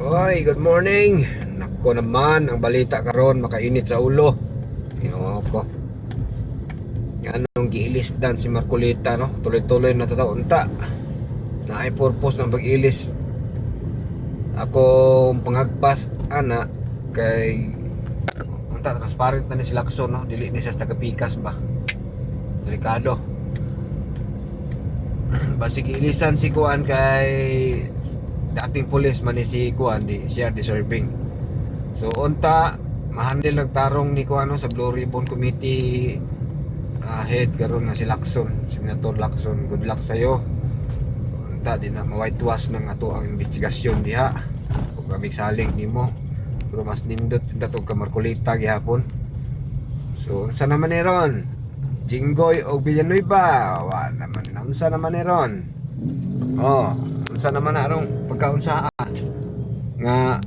Hoy, good morning. Nako naman, ang balita karon makainit sa ulo. Ginoo ko. Anong giilisdan si Marcolita no? Tuloy-tuloy na tataunta. Na ay purpose ng pag-ilis. Ako pangagpas ana kay unta transparent na ni si Lacson no? Dili ni siya sa taga-pikas ba. Delikado. Basig ilisan si Kuan kay dating pulis man ni si Kuan di siya deserving. So unta mahandle nagtarong ni Kuan no, sa Blue Ribbon Committee ah, head karon na si Lacson, Senator Lacson. Good luck sa iyo. Unta di na ma-whitewash ng ato ang investigasyon diha. Ug kamig salig nimo. Pero mas nindot datog ka Marcolita gihapon. So unsa naman ni ron? Jinggoy o Villanueva. Wa naman unsa naman ni ron? Oh, unsa naman na arong pagkaunsa nga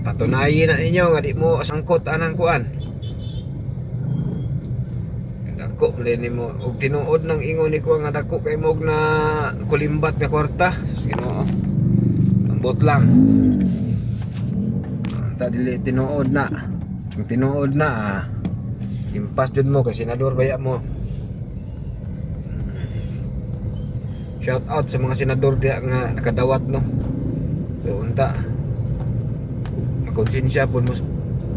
patunayin na ninyo nga di mo sangkot anang kuan. Dako man nimo og tinuod ng ingon ni ko nga dako kay mo na kulimbat nga kwarta. Sus Ginoo. Ambot lang. Ta dili tinuod na. Kung tinuod na ah, impas jud mo kay senador baya mo. Shout out sa mga senador diya nga nakadawat no. So unta. Makonsensya pud mo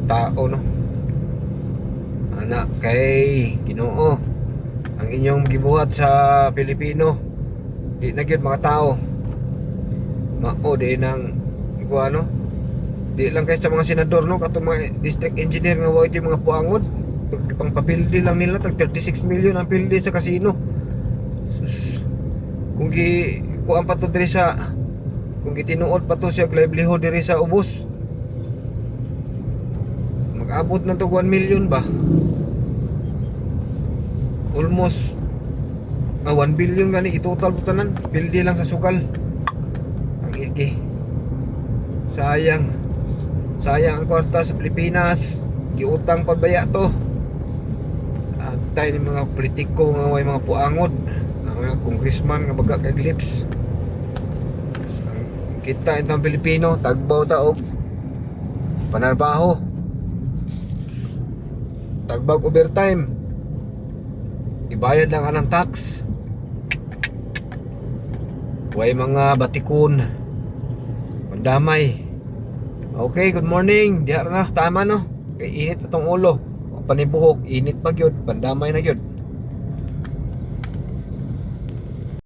tao no. Ana kay Ginoo. Ang inyong gibuhat sa Pilipino di na gyud mga tao. Mao di nang ko ano di lang kay sa mga senador no kato mga district engineer nga wa mga puangod pang papildi lang nila tag 36 million ang pildi sa casino. Sus. kung gi kuan pa to diri sa kung gitinuod pa to siya livelihood diri sa ubos. Mag-abot na to 1 million ba? Almost ah, 1 billion gani itotal to tanan. Pildi lang sa sugal. Ang iki sayang. Sayang ang kwarta sa Pilipinas. Giutang pabaya to atay ni mga politiko nga way mga puangod ang mga congressman nga baga kay lips kita itong Pilipino tagbaw ta og panarbaho. Tagbag overtime. Ibayad lang anang tax. Way mga batikon mandamay. Okay, good morning. Diha na tama no. Kay init atong ulo. Panibuhok, init pa gyud, pandamay na gyud.